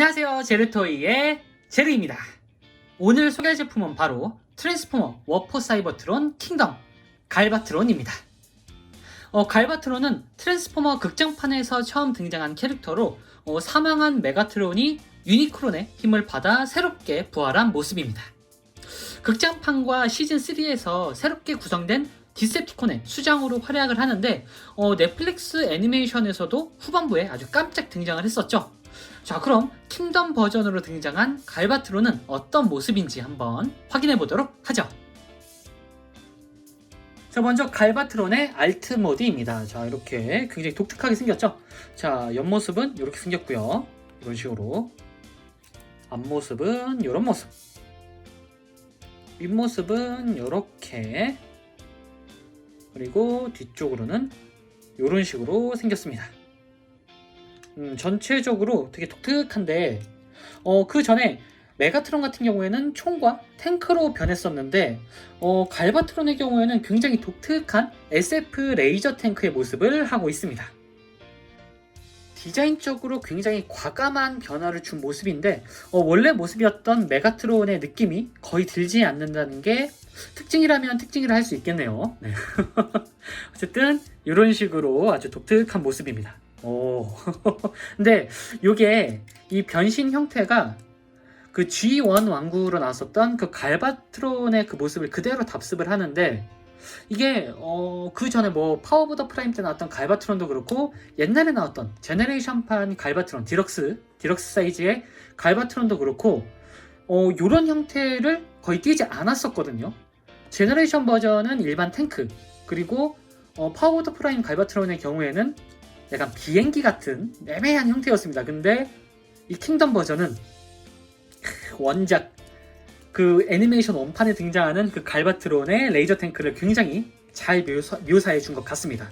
안녕하세요. 제르토이의 제르입니다. 오늘 소개할 제품은 바로 트랜스포머 워포 사이버트론 킹덤 갈바트론입니다. 어, 갈바트론은 트랜스포머 극장판에서 처음 등장한 캐릭터로 어, 사망한 메가트론이 유니크론의 힘을 받아 새롭게 부활한 모습입니다. 극장판과 시즌3에서 새롭게 구성된 디셉티콘의 수장으로 활약을 하는데 어, 넷플릭스 애니메이션에서도 후반부에 아주 깜짝 등장을 했었죠. 자, 그럼 킹덤 버전으로 등장한 갈바트론은 어떤 모습인지 한번 확인해 보도록 하죠. 자, 먼저 갈바트론의 알트 모드입니다. 자, 이렇게 굉장히 독특하게 생겼죠? 자, 옆모습은 이렇게 생겼고요. 이런 식으로. 앞모습은 이런 모습. 윗모습은 이렇게. 그리고 뒤쪽으로는 이런 식으로 생겼습니다. 음, 전체적으로 되게 독특한데 어, 그 전에 메가트론 같은 경우에는 총과 탱크로 변했었는데 어, 갈바트론의 경우에는 굉장히 독특한 SF 레이저 탱크의 모습을 하고 있습니다. 디자인적으로 굉장히 과감한 변화를 준 모습인데 어, 원래 모습이었던 메가트론의 느낌이 거의 들지 않는다는 게 특징이라면 특징이라 할 수 있겠네요. 네. 어쨌든 이런 식으로 아주 독특한 모습입니다. 오. 근데 이게 이 변신 형태가 그 G1 왕구로 나왔었던 그 갈바트론의 그 모습을 그대로 답습을 하는데 이게 어, 그 전에 뭐 파워 오브 더 프라임 때 나왔던 갈바트론도 그렇고 옛날에 나왔던 제네레이션판 갈바트론 디럭스 디럭스 사이즈의 갈바트론도 그렇고 어, 요런 형태를 거의 띄지 않았었거든요. 제너레이션 버전은 일반 탱크 그리고 어, 파워 오브 더 프라임 갈바트론의 경우에는 약간 비행기 같은 애매한 형태였습니다. 근데 이 킹덤 버전은 원작 그 애니메이션 원판에 등장하는 그 갈바트론의 레이저 탱크를 굉장히 잘 묘사, 묘사해 준 것 같습니다.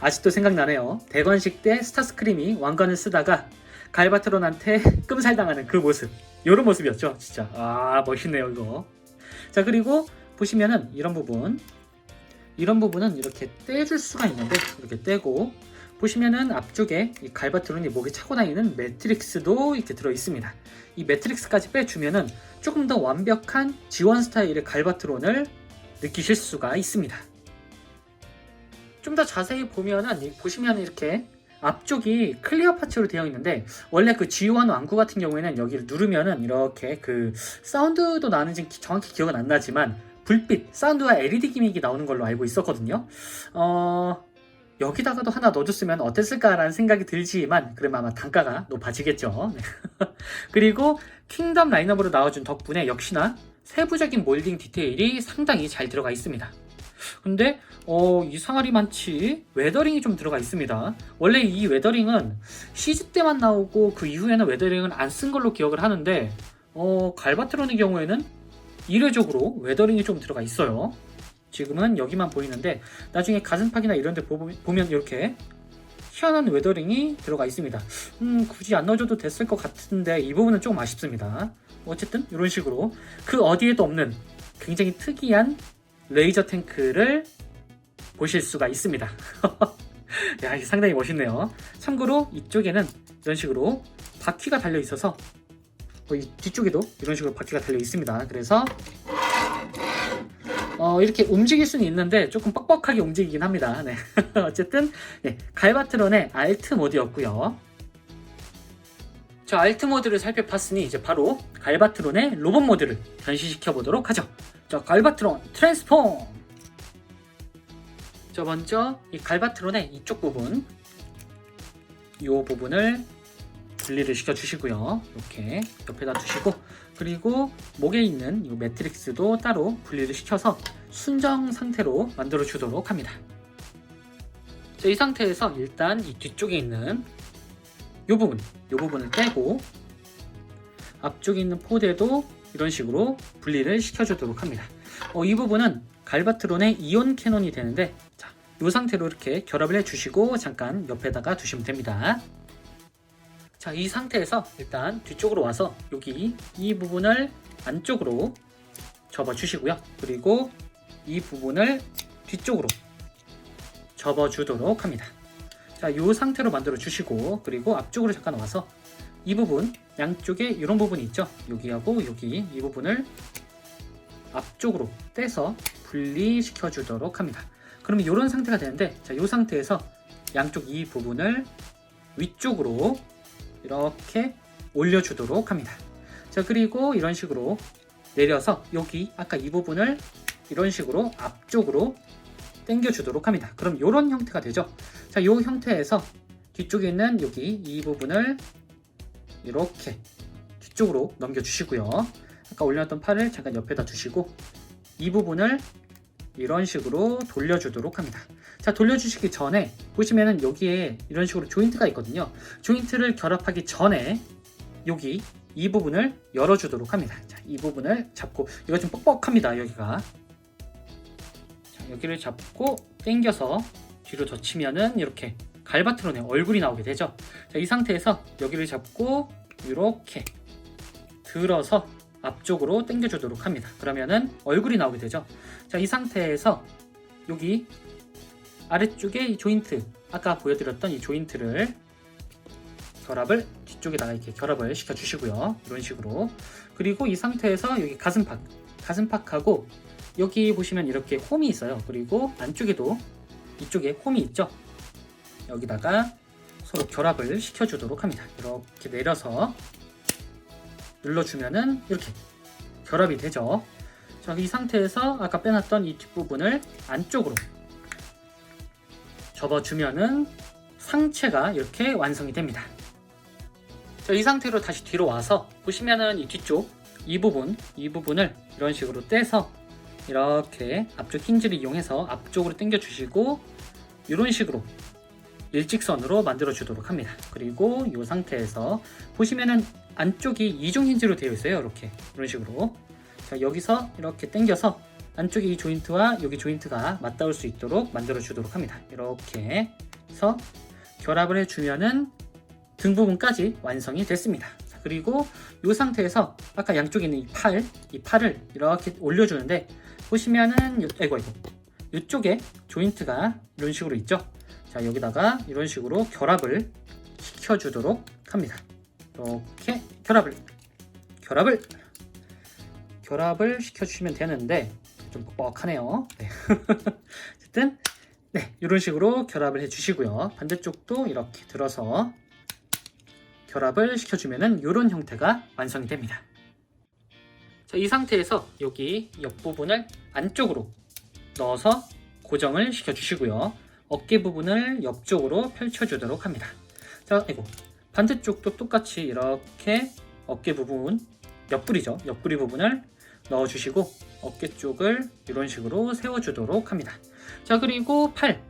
아직도 생각나네요. 대관식 때 스타스크림이 왕관을 쓰다가 갈바트론한테 끔살당하는 그 모습. 이런 모습이었죠. 진짜. 아, 멋있네요, 이거. 자, 그리고 보시면은 이런 부분. 이런 부분은 이렇게 떼줄 수가 있는데, 이렇게 떼고, 보시면은 앞쪽에 이 갈바트론이 목에 차고 다니는 매트릭스도 이렇게 들어 있습니다. 이 매트릭스까지 빼주면은 조금 더 완벽한 지원 스타일의 갈바트론을 느끼실 수가 있습니다. 좀 더 자세히 보면은 보시면 이렇게 앞쪽이 클리어 파츠로 되어 있는데 원래 그 G1 왕구 같은 경우에는 여기를 누르면은 이렇게 그 사운드도 나는지 정확히 기억은 안 나지만 불빛 사운드와 LED 기믹이 나오는 걸로 알고 있었거든요. 어 여기다가도 하나 넣어줬으면 어땠을까라는 생각이 들지만 그러면 아마 단가가 높아지겠죠. 네. 그리고 킹덤 라인업으로 나와준 덕분에 역시나 세부적인 몰딩 디테일이 상당히 잘 들어가 있습니다. 근데 어, 이 상아리 많지 웨더링이 좀 들어가 있습니다. 원래 이 웨더링은 시즈 때만 나오고 그 이후에는 웨더링은 안 쓴 걸로 기억을 하는데 어, 갈바트론의 경우에는 이례적으로 웨더링이 좀 들어가 있어요. 지금은 여기만 보이는데 나중에 가슴팍이나 이런 데 보면 이렇게 희한한 웨더링이 들어가 있습니다. 음, 굳이 안 넣어줘도 됐을 것 같은데 이 부분은 조금 아쉽습니다. 어쨌든 이런 식으로 그 어디에도 없는 굉장히 특이한 레이저 탱크를 보실 수가 있습니다. 야, 이게 상당히 멋있네요. 참고로 이쪽에는 이런 식으로 바퀴가 달려 있어서 어, 이 뒤쪽에도 이런 식으로 바퀴가 달려 있습니다. 그래서 어, 이렇게 움직일 수는 있는데 조금 뻑뻑하게 움직이긴 합니다. 네. 어쨌든 네, 갈바트론의 알트 모드였고요. 저 알트 모드를 살펴봤으니 이제 바로 갈바트론의 로봇 모드를 변신시켜 보도록 하죠. 자, 갈바트론 트랜스폼. 저 먼저 이 갈바트론의 이쪽 부분, 이 부분을 분리를 시켜 주시고요. 이렇게 옆에다 두시고 그리고 목에 있는 이 매트릭스도 따로 분리를 시켜서 순정 상태로 만들어 주도록 합니다. 자, 이 상태에서 일단 이 뒤쪽에 있는 이 부분, 이 부분을 떼고 앞쪽에 있는 포대도 이런 식으로 분리를 시켜주도록 합니다. 어, 이 부분은 갈바트론의 이온 캐논이 되는데 자, 이 상태로 이렇게 결합을 해주시고 잠깐 옆에다가 두시면 됩니다. 자, 이 상태에서 일단 뒤쪽으로 와서 여기 이 부분을 안쪽으로 접어 주시고요. 그리고 이 부분을 뒤쪽으로 접어 주도록 합니다. 자, 이 상태로 만들어 주시고 그리고 앞쪽으로 잠깐 와서 이 부분 양쪽에 이런 부분이 있죠. 여기하고 여기 이 부분을 앞쪽으로 떼서 분리시켜 주도록 합니다. 그러면 이런 상태가 되는데 자, 이 상태에서 양쪽 이 부분을 위쪽으로 이렇게 올려주도록 합니다. 자, 그리고 이런 식으로 내려서 여기 아까 이 부분을 이런 식으로 앞쪽으로 당겨주도록 합니다. 그럼 이런 형태가 되죠. 자, 이 형태에서 뒤쪽에 있는 여기 이 부분을 이렇게 뒤쪽으로 넘겨주시고요. 아까 올려놨던 팔을 잠깐 옆에다 두시고 이 부분을 이런 식으로 돌려주도록 합니다. 자, 돌려주시기 전에 보시면은 여기에 이런 식으로 조인트가 있거든요. 조인트를 결합하기 전에 여기 이 부분을 열어주도록 합니다. 자, 이 부분을 잡고 이거 좀 뻑뻑합니다. 여기가 자, 여기를 잡고 당겨서 뒤로 젖히면은 이렇게 갈바트론의 얼굴이 나오게 되죠. 자, 이 상태에서 여기를 잡고 이렇게 들어서 앞쪽으로 당겨주도록 합니다. 그러면은 얼굴이 나오게 되죠. 자, 이 상태에서 여기 아래쪽에 이 조인트, 아까 보여드렸던 이 조인트를 결합을 뒤쪽에다가 이렇게 결합을 시켜 주시고요. 이런 식으로. 그리고 이 상태에서 여기 가슴팍, 가슴팍하고 여기 보시면 이렇게 홈이 있어요. 그리고 안쪽에도 이쪽에 홈이 있죠. 여기다가 서로 결합을 시켜 주도록 합니다. 이렇게 내려서 눌러주면은 이렇게 결합이 되죠. 자, 이 상태에서 아까 빼놨던 이 뒷부분을 안쪽으로 접어주면은 상체가 이렇게 완성이 됩니다. 자, 이 상태로 다시 뒤로 와서 보시면은 이 뒤쪽 이 부분, 이 부분을 이런 식으로 떼서 이렇게 앞쪽 힌지를 이용해서 앞쪽으로 당겨 주시고 이런 식으로 일직선으로 만들어 주도록 합니다. 그리고 이 상태에서 보시면은 안쪽이 이중 힌지로 되어 있어요. 이렇게 이런 식으로 자, 여기서 이렇게 당겨서 안쪽에 이 조인트와 여기 조인트가 맞닿을 수 있도록 만들어 주도록 합니다. 이렇게 해서 결합을 해주면은 등 부분까지 완성이 됐습니다. 자, 그리고 이 상태에서 아까 양쪽에 있는 이 팔, 이 팔을 이렇게 올려주는데 보시면은 요, 아이고 아이고 이쪽에 조인트가 이런 식으로 있죠. 자 여기다가 이런 식으로 결합을 시켜주도록 합니다. 이렇게 결합을 결합을 결합을 시켜주시면 되는데 좀 뻑뻑하네요. 네. 어쨌든 네 이런 식으로 결합을 해주시고요. 반대쪽도 이렇게 들어서 결합을 시켜주면은 이런 형태가 완성이 됩니다. 자, 이 상태에서 여기 옆 부분을 안쪽으로 넣어서 고정을 시켜주시고요. 어깨 부분을 옆쪽으로 펼쳐주도록 합니다. 자, 이거 반대쪽도 똑같이 이렇게 어깨 부분, 옆구리죠. 옆구리 부분을 넣어주시고 어깨 쪽을 이런 식으로 세워주도록 합니다. 자, 그리고 팔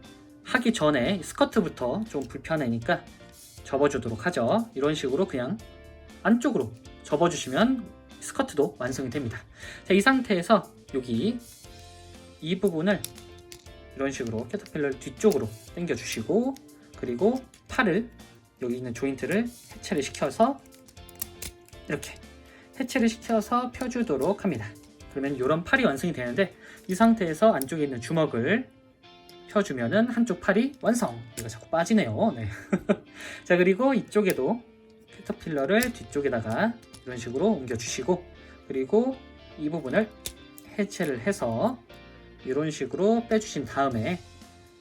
하기 전에 스커트부터 좀 불편하니까 접어주도록 하죠. 이런 식으로 그냥 안쪽으로 접어주시면 스커트도 완성이 됩니다. 자, 이 상태에서 여기 이 부분을 이런 식으로 캐터필러를 뒤쪽으로 당겨 주시고 그리고 팔을 여기 있는 조인트를 해체를 시켜서 이렇게 해체를 시켜서 펴주도록 합니다. 그러면 이런 팔이 완성이 되는데 이 상태에서 안쪽에 있는 주먹을 펴주면은 한쪽 팔이 완성. 이거 자꾸 빠지네요. 네. 자 그리고 이쪽에도 캐터필러를 뒤쪽에다가 이런 식으로 옮겨주시고 그리고 이 부분을 해체를 해서 이런 식으로 빼주신 다음에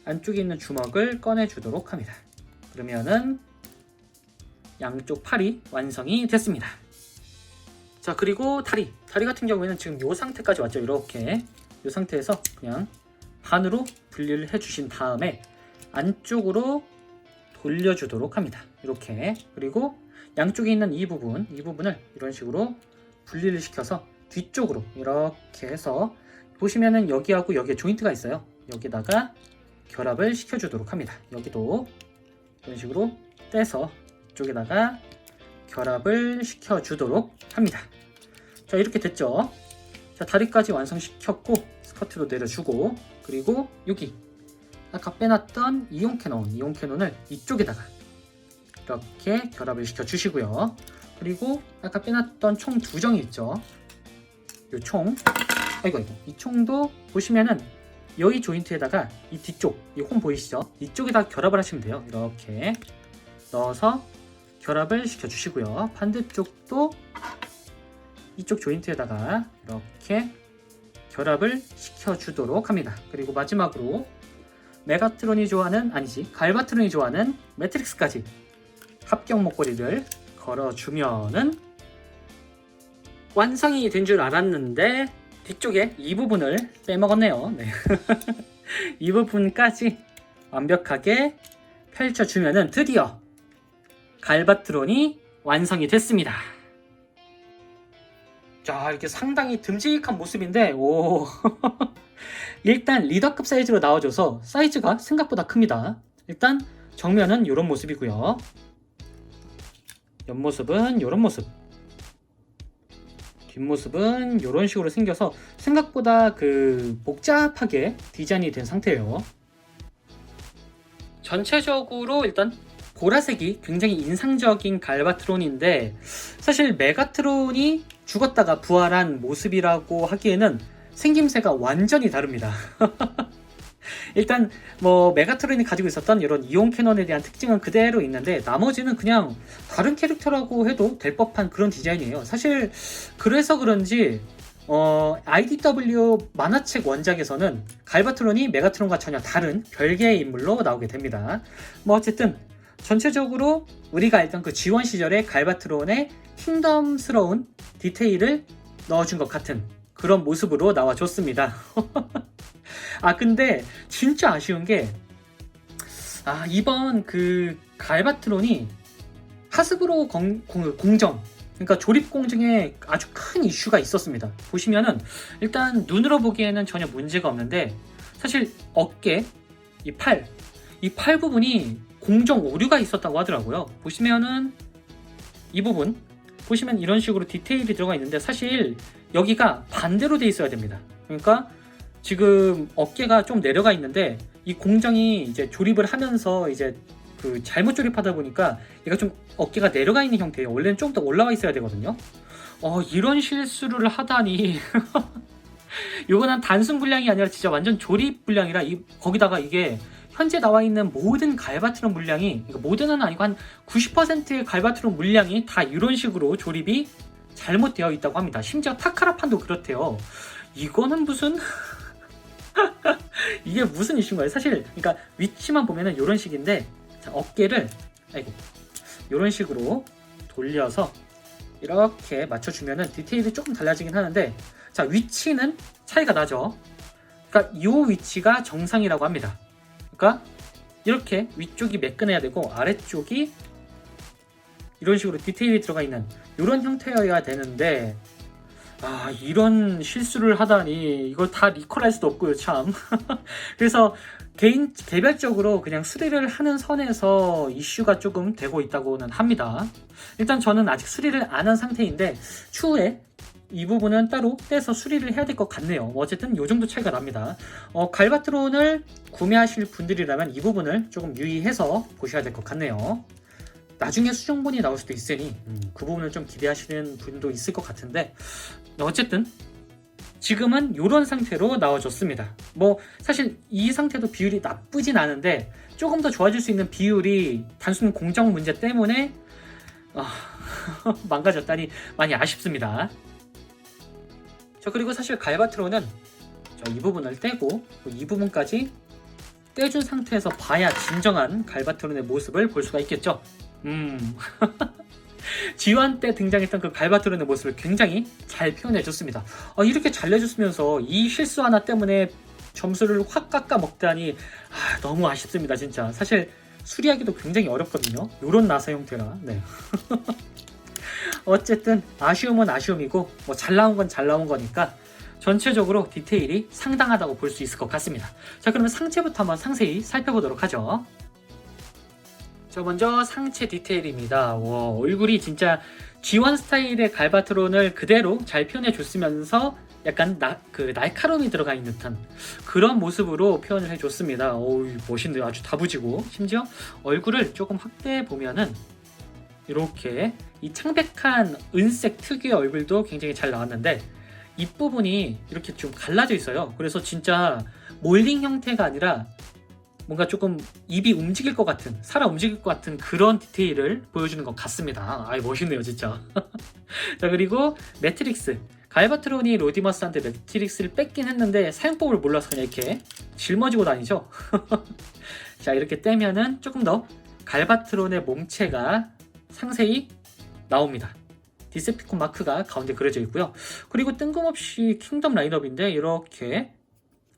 안쪽에 있는 주먹을 꺼내주도록 합니다. 그러면은 양쪽 팔이 완성이 됐습니다. 자 그리고 다리. 다리 같은 경우에는 지금 이 상태까지 왔죠? 이렇게. 이 상태에서 그냥 반으로 분리를 해주신 다음에 안쪽으로 돌려주도록 합니다. 이렇게. 그리고 양쪽에 있는 이 부분 이 부분을 이런 식으로 분리를 시켜서 뒤쪽으로 이렇게 해서 보시면은 여기하고 여기에 조인트가 있어요. 여기다가 결합을 시켜주도록 합니다. 여기도 이런 식으로 떼서 이쪽에다가 결합을 시켜주도록 합니다. 자 이렇게 됐죠. 자 다리까지 완성시켰고 스커트로 내려주고 그리고 여기 아까 빼놨던 이용 캐논 이용 캐논을 이쪽에다가 이렇게 결합을 시켜주시고요. 그리고 아까 빼놨던 총 두 정이 있죠. 이 총, 아이고 아이고 이 총도 보시면은 여기 조인트에다가 이 뒤쪽 이 홈 보이시죠? 이쪽에다 결합을 하시면 돼요. 이렇게 넣어서 결합을 시켜주시고요. 반대쪽도 이쪽 조인트에다가 이렇게 결합을 시켜주도록 합니다. 그리고 마지막으로 메가트론이 좋아하는 아니지 갈바트론이 좋아하는 매트릭스까지 합격 목걸이를 걸어주면은 완성이 된 줄 알았는데 뒤쪽에 이 부분을 빼먹었네요. 네. 이 부분까지 완벽하게 펼쳐주면은 드디어 갈바트론이 완성이 됐습니다. 자, 이렇게 상당히 듬직한 모습인데, 오. 일단 리더급 사이즈로 나와줘서 사이즈가 생각보다 큽니다. 일단 정면은 이런 모습이고요. 옆모습은 이런 모습. 뒷모습은 이런 식으로 생겨서 생각보다 그 복잡하게 디자인이 된 상태예요. 전체적으로 일단 보라색이 굉장히 인상적인 갈바트론인데 사실 메가트론이 죽었다가 부활한 모습이라고 하기에는 생김새가 완전히 다릅니다. 일단 뭐 메가트론이 가지고 있었던 이런 이온 캐논에 대한 특징은 그대로 있는데 나머지는 그냥 다른 캐릭터라고 해도 될 법한 그런 디자인이에요. 사실 그래서 그런지 어, IDW 만화책 원작에서는 갈바트론이 메가트론과 전혀 다른 별개의 인물로 나오게 됩니다. 뭐 어쨌든 전체적으로 우리가 알던 그 지원 시절의 갈바트론의 킹덤스러운 디테일을 넣어준 것 같은 그런 모습으로 나와줬습니다. 아 근데 진짜 아쉬운 게 아, 이번 그 갈바트론이 하스브로 공, 공, 공정 그러니까 조립 공정에 아주 큰 이슈가 있었습니다. 보시면은 일단 눈으로 보기에는 전혀 문제가 없는데 사실 어깨, 이 팔, 이 팔 부분이 공정 오류가 있었다고 하더라고요. 보시면은 이 부분 보시면 이런 식으로 디테일이 들어가 있는데 사실 여기가 반대로 돼 있어야 됩니다. 그러니까 지금 어깨가 좀 내려가 있는데 이 공정이 이제 조립을 하면서 이제 그 잘못 조립하다 보니까 얘가 좀 어깨가 내려가 있는 형태예요. 원래는 좀더 올라와 있어야 되거든요. 어, 이런 실수를 하다니. 이거는 단순 분량이 아니라 진짜 완전 조립 분량이라 이, 거기다가 이게 현재 나와 있는 모든 갈바트론 물량이 그러니까 모든은 아니고 한 90%의 갈바트론 물량이 다 이런 식으로 조립이 잘못되어 있다고 합니다. 심지어 타카라판도 그렇대요. 이거는 무슨 이게 무슨 이슈인가요? 사실 그러니까 위치만 보면은 이런 식인데 자, 어깨를 아이고 이런 식으로 돌려서 이렇게 맞춰주면은 디테일이 조금 달라지긴 하는데 자 위치는 차이가 나죠. 그러니까 이 위치가 정상이라고 합니다. 그러니까 이렇게 위쪽이 매끈해야 되고 아래쪽이 이런 식으로 디테일이 들어가 있는 이런 형태여야 되는데 아 이런 실수를 하다니 이걸 다 리콜할 수도 없고요 참. 그래서 개인 개별적으로 그냥 수리를 하는 선에서 이슈가 조금 되고 있다고는 합니다. 일단 저는 아직 수리를 안 한 상태인데 추후에 이 부분은 따로 떼서 수리를 해야 될 것 같네요. 뭐 어쨌든 이 정도 차이가 납니다. 어, 갈바트론을 구매하실 분들이라면 이 부분을 조금 유의해서 보셔야 될 것 같네요. 나중에 수정본이 나올 수도 있으니 음, 그 부분을 좀 기대하시는 분도 있을 것 같은데 어쨌든 지금은 이런 상태로 나와줬습니다. 뭐 사실 이 상태도 비율이 나쁘진 않은데 조금 더 좋아질 수 있는 비율이 단순 공정 문제 때문에 어, 망가졌다니 많이 아쉽습니다. 자 그리고 사실 갈바트론은 이 부분을 떼고 이 부분까지 떼준 상태에서 봐야 진정한 갈바트론의 모습을 볼 수가 있겠죠. 음. 지원 때 등장했던 그 갈바트론의 모습을 굉장히 잘 표현해줬습니다. 어, 이렇게 잘 내줬으면서 이 실수 하나 때문에 점수를 확 깎아 먹다니 아, 너무 아쉽습니다, 진짜. 사실 수리하기도 굉장히 어렵거든요. 이런 나사 형태라. 네. 어쨌든 아쉬움은 아쉬움이고 뭐 잘 나온 건 잘 나온 거니까 전체적으로 디테일이 상당하다고 볼 수 있을 것 같습니다. 자 그러면 상체부터 한번 상세히 살펴보도록 하죠. 자 먼저 상체 디테일입니다. 와, 얼굴이 진짜 G1 스타일의 갈바트론을 그대로 잘 표현해 줬으면서 약간 나, 그 날카로움이 들어가 있는 듯한 그런 모습으로 표현을 해줬습니다. 오 멋있네요. 아주 다부지고 심지어 얼굴을 조금 확대해 보면은 이렇게 이 창백한 은색 특유의 얼굴도 굉장히 잘 나왔는데 입부분이 이렇게 좀 갈라져 있어요. 그래서 진짜 몰딩 형태가 아니라 뭔가 조금 입이 움직일 것 같은 살아 움직일 것 같은 그런 디테일을 보여주는 것 같습니다. 아 멋있네요 진짜. 자 그리고 매트릭스 갈바트론이 로디머스한테 매트릭스를 뺏긴 했는데 사용법을 몰라서 그냥 이렇게 짊어지고 다니죠. 자 이렇게 떼면은 조금 더 갈바트론의 몸체가 상세히 나옵니다. 디세피콘 마크가 가운데 그려져 있고요. 그리고 뜬금없이 킹덤 라인업인데 이렇게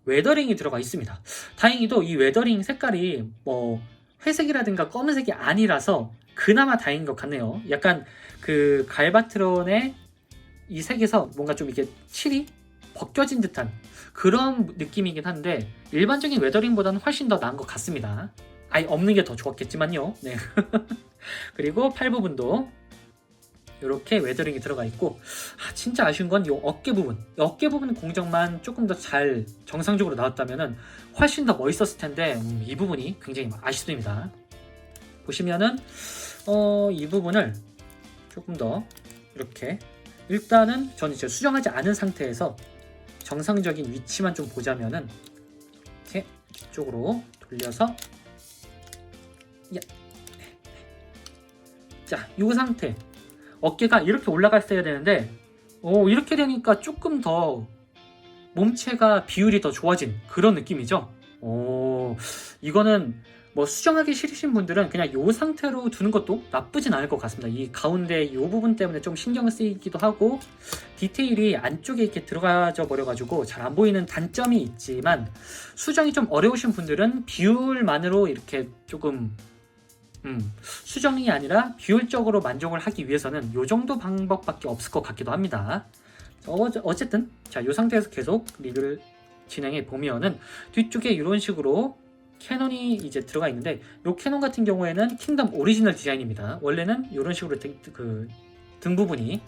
웨더링이 들어가 있습니다. 다행히도 이 웨더링 색깔이 뭐 회색이라든가 검은색이 아니라서 그나마 다행인 것 같네요. 약간 그 갈바트론의 이 색에서 뭔가 좀 이게 칠이 벗겨진 듯한 그런 느낌이긴 한데 일반적인 웨더링보다는 훨씬 더 나은 것 같습니다. 아예 없는 게 더 좋았겠지만요. 네. 그리고 팔 부분도 이렇게 웨더링이 들어가 있고 아, 진짜 아쉬운 건 이 어깨 부분 이 어깨 부분 공정만 조금 더 잘 정상적으로 나왔다면 훨씬 더 멋있었을 텐데 음, 이 부분이 굉장히 아쉽습니다 보시면은 어, 이 부분을 조금 더 이렇게 일단은 저는 이제 수정하지 않은 상태에서 정상적인 위치만 좀 보자면은 이렇게 뒤쪽으로 돌려서 자, 이 상태 어깨가 이렇게 올라갔어야 되는데 오, 이렇게 되니까 조금 더 몸체가 비율이 더 좋아진 그런 느낌이죠. 오, 이거는 뭐 수정하기 싫으신 분들은 그냥 이 상태로 두는 것도 나쁘진 않을 것 같습니다. 이 가운데 이 부분 때문에 좀 신경 쓰이기도 하고 디테일이 안쪽에 이렇게 들어가져 버려가지고 잘 안 보이는 단점이 있지만 수정이 좀 어려우신 분들은 비율만으로 이렇게 조금 음, 수정이 아니라 비율적으로 만족을 하기 위해서는 이 정도 방법밖에 없을 것 같기도 합니다. 어, 어쨌든 자, 이 상태에서 계속 리뷰를 진행해 보면은 뒤쪽에 이런 식으로 캐논이 이제 들어가 있는데 이 캐논 같은 경우에는 킹덤 오리지널 디자인입니다. 원래는 이런 식으로 등, 그, 등 부분이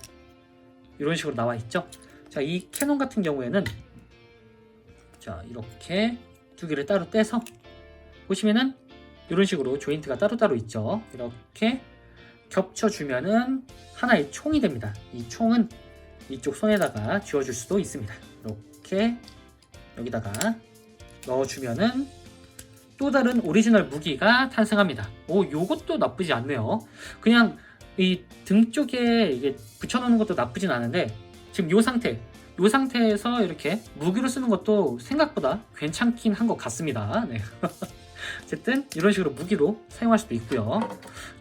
이런 식으로 나와 있죠. 자, 이 캐논 같은 경우에는 자, 이렇게 두 개를 따로 떼서 보시면은 이런 식으로 조인트가 따로따로 있죠. 이렇게 겹쳐주면은 하나의 총이 됩니다. 이 총은 이쪽 손에다가 쥐어줄 수도 있습니다. 이렇게 여기다가 넣어주면은 또 다른 오리지널 무기가 탄생합니다. 오, 요것도 나쁘지 않네요. 그냥 이 등 쪽에 이게 붙여놓는 것도 나쁘진 않은데 지금 요 상태, 요 상태에서 이렇게 무기로 쓰는 것도 생각보다 괜찮긴 한 것 같습니다. 네. 어쨌든 이런 식으로 무기로 사용할 수도 있고요.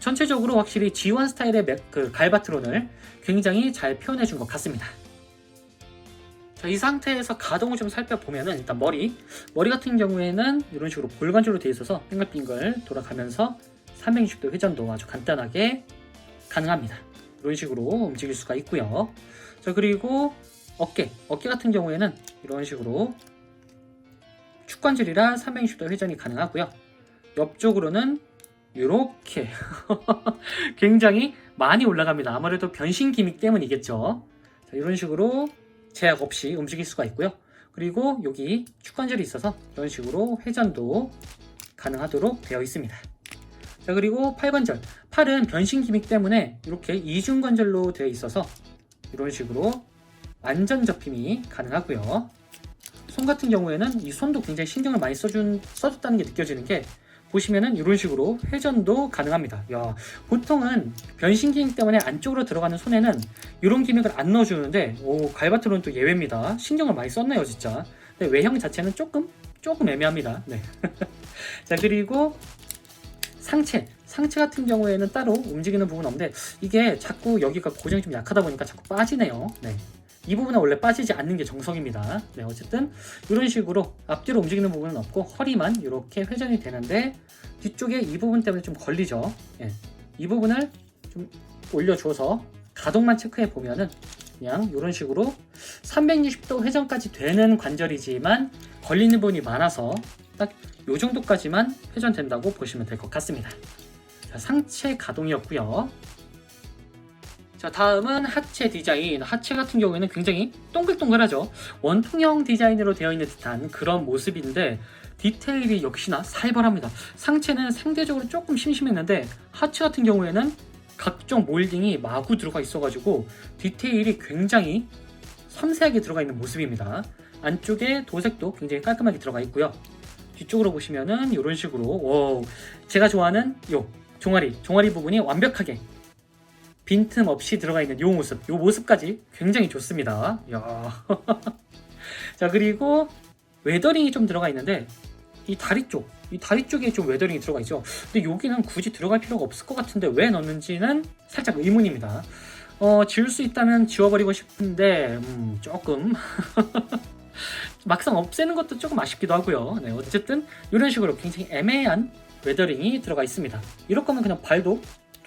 전체적으로 확실히 G1 스타일의 맥, 그 갈바트론을 굉장히 잘 표현해 준 것 같습니다. 자, 이 상태에서 가동을 좀 살펴보면은 일단 머리 머리 같은 경우에는 이런 식으로 골관절로 되어 있어서 빙글빙글 돌아가면서 360도 회전도 아주 간단하게 가능합니다. 이런 식으로 움직일 수가 있고요. 자 그리고 어깨 어깨 같은 경우에는 이런 식으로 축관절이라 360도 회전이 가능하고요. 옆쪽으로는 이렇게 굉장히 많이 올라갑니다. 아무래도 변신 기믹 때문이겠죠. 자, 이런 식으로 제약 없이 움직일 수가 있고요. 그리고 여기 축관절이 있어서 이런 식으로 회전도 가능하도록 되어 있습니다. 자 그리고 팔관절 팔은 변신 기믹 때문에 이렇게 이중관절로 되어 있어서 이런 식으로 완전 접힘이 가능하고요. 손 같은 경우에는 이 손도 굉장히 신경을 많이 써준, 써줬다는 게 느껴지는 게 보시면은 이런 식으로 회전도 가능합니다. 야, 보통은 변신 기믹 때문에 안쪽으로 들어가는 손에는 이런 기믹을 안 넣어주는데 오, 갈바트론 또 예외입니다. 신경을 많이 썼네요, 진짜. 근데 외형 자체는 조금 조금 애매합니다. 네. 자 그리고 상체 상체 같은 경우에는 따로 움직이는 부분은 없는데 이게 자꾸 여기가 고정이 좀 약하다 보니까 자꾸 빠지네요. 네. 이 부분은 원래 빠지지 않는 게 정석입니다. 네, 어쨌든 이런 식으로 앞뒤로 움직이는 부분은 없고 허리만 이렇게 회전이 되는데 뒤쪽에 이 부분 때문에 좀 걸리죠. 예, 이 부분을 좀 올려줘서 가동만 체크해 보면은 그냥 이런 식으로 360도 회전까지 되는 관절이지만 걸리는 부분이 많아서 딱 이 정도까지만 회전된다고 보시면 될 것 같습니다. 자, 상체 가동이었고요. 자, 다음은 하체 디자인. 하체 같은 경우에는 굉장히 동글동글하죠. 원통형 디자인으로 되어 있는 듯한 그런 모습인데 디테일이 역시나 살벌합니다. 상체는 상대적으로 조금 심심했는데 하체 같은 경우에는 각종 몰딩이 마구 들어가 있어가지고 디테일이 굉장히 섬세하게 들어가 있는 모습입니다. 안쪽에 도색도 굉장히 깔끔하게 들어가 있고요. 뒤쪽으로 보시면은 이런 식으로 와 제가 좋아하는 요 종아리 종아리 부분이 완벽하게 빈틈 없이 들어가 있는 요 모습 요 모습까지 굉장히 좋습니다 야. 자 그리고 웨더링이 좀 들어가 있는데 이 다리 쪽, 이 다리 쪽에 좀 웨더링이 들어가 있죠. 근데 여기는 굳이 들어갈 필요가 없을 것 같은데 왜 넣는지는 살짝 의문입니다. 어, 지울 수 있다면 지워버리고 싶은데 음, 조금 막상 없애는 것도 조금 아쉽기도 하고요. 네, 어쨌든 이런 식으로 굉장히 애매한 웨더링이 들어가 있습니다. 이럴 거면 그냥 발도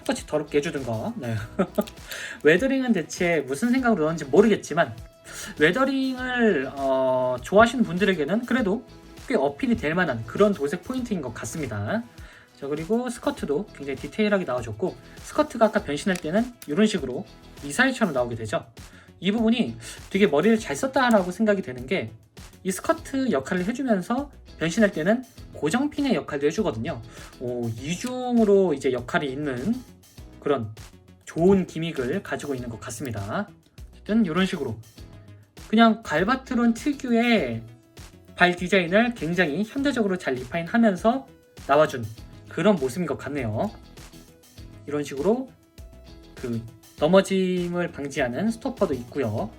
똑같이 더럽게 해주든가. 네. 웨더링은 대체 무슨 생각으로 넣었는지 모르겠지만 웨더링을 어, 좋아하시는 분들에게는 그래도 꽤 어필이 될 만한 그런 도색 포인트인 것 같습니다. 자 그리고 스커트도 굉장히 디테일하게 나와줬고 스커트가 아까 변신할 때는 이런 식으로 미사일처럼 나오게 되죠. 이 부분이 되게 머리를 잘 썼다라고 생각이 되는 게 이 스커트 역할을 해주면서 변신할 때는 고정핀의 역할도 해주거든요. 오, 이중으로 이제 역할이 있는 그런 좋은 기믹을 가지고 있는 것 같습니다. 어쨌든 이런 식으로 그냥 갈바트론 특유의 발 디자인을 굉장히 현대적으로 잘 리파인하면서 나와준 그런 모습인 것 같네요. 이런 식으로 그 넘어짐을 방지하는 스토퍼도 있고요.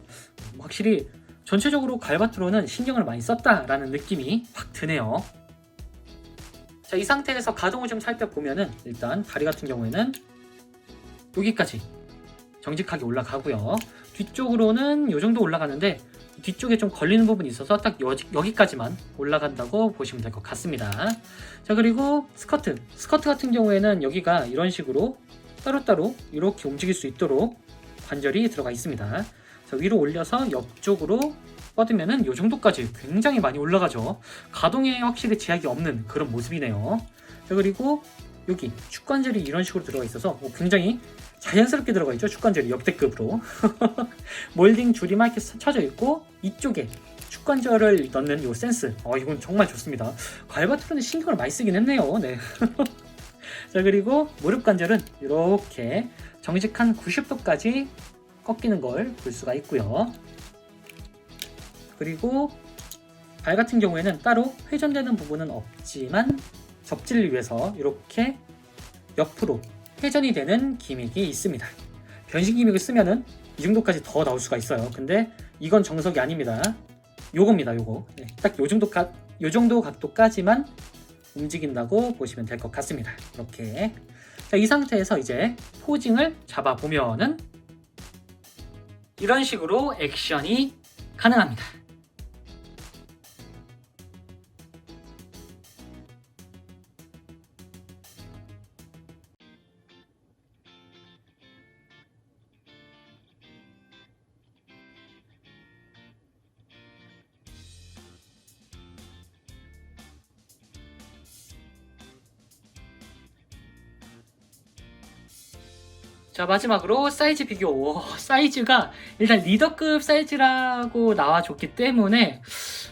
확실히 전체적으로 갈바트론은 신경을 많이 썼다라는 느낌이 확 드네요. 자, 이 상태에서 가동을 좀 살펴보면은 일단 다리 같은 경우에는 여기까지 정직하게 올라가고요. 뒤쪽으로는 이 정도 올라가는데 뒤쪽에 좀 걸리는 부분이 있어서 딱 여, 여기까지만 올라간다고 보시면 될 것 같습니다. 자 그리고 스커트 스커트 같은 경우에는 여기가 이런 식으로 따로따로 이렇게 움직일 수 있도록 관절이 들어가 있습니다. 자, 위로 올려서 옆쪽으로 뻗으면은 이 정도까지 굉장히 많이 올라가죠. 가동에 확실히 제약이 없는 그런 모습이네요. 자 그리고 여기 축관절이 이런 식으로 들어가 있어서 뭐 굉장히 자연스럽게 들어가 있죠. 축관절이 역대급으로. 몰딩 줄이 막 이렇게 쳐져 있고 이쪽에 축관절을 넣는 이 센스. 어, 이건 정말 좋습니다. 갈바트론에 신경을 많이 쓰긴 했네요. 네. 자, 그리고 무릎 관절은 이렇게 정직한 90도까지 꺾이는 걸 볼 수가 있고요. 그리고 발 같은 경우에는 따로 회전되는 부분은 없지만 접지를 위해서 이렇게 옆으로 회전이 되는 기믹이 있습니다. 변신 기믹을 쓰면은 이 정도까지 더 나올 수가 있어요. 근데 이건 정석이 아닙니다. 요겁니다, 요거. 네, 딱요 정도 각, 요 정도 각도까지만 움직인다고 보시면 될 것 같습니다. 이렇게. 자, 이 상태에서 이제 포징을 잡아 보면은 이런 식으로 액션이 가능합니다. 자 마지막으로 사이즈 비교. 오, 사이즈가 일단 리더급 사이즈라고 나와줬기 때문에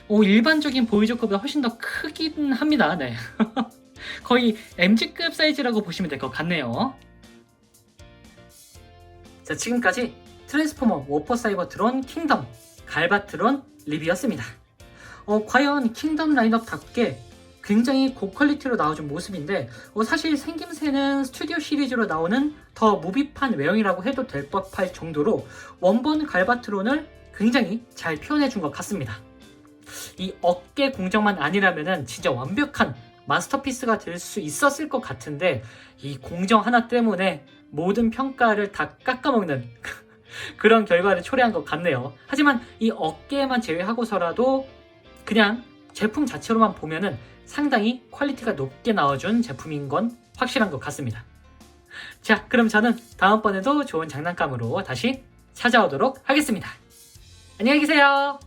오, 일반적인 보이저급보다 훨씬 더 크긴 합니다. 네. 거의 MG급 사이즈라고 보시면 될 것 같네요. 자 지금까지 트랜스포머 워퍼 사이버트론 킹덤 갈바트론 리뷰였습니다. 어, 과연 킹덤 라인업답게 굉장히 고퀄리티로 나와준 모습인데 어, 사실 생김새는 스튜디오 시리즈로 나오는 더 무비판 외형이라고 해도 될 법할 정도로 원본 갈바트론을 굉장히 잘 표현해준 것 같습니다. 이 어깨 공정만 아니라면 진짜 완벽한 마스터피스가 될 수 있었을 것 같은데 이 공정 하나 때문에 모든 평가를 다 깎아먹는 그런 결과를 초래한 것 같네요. 하지만 이 어깨만 제외하고서라도 그냥 제품 자체로만 보면은 상당히 퀄리티가 높게 나와준 제품인 건 확실한 것 같습니다. 자, 그럼 저는 다음번에도 좋은 장난감으로 다시 찾아오도록 하겠습니다. 안녕히 계세요.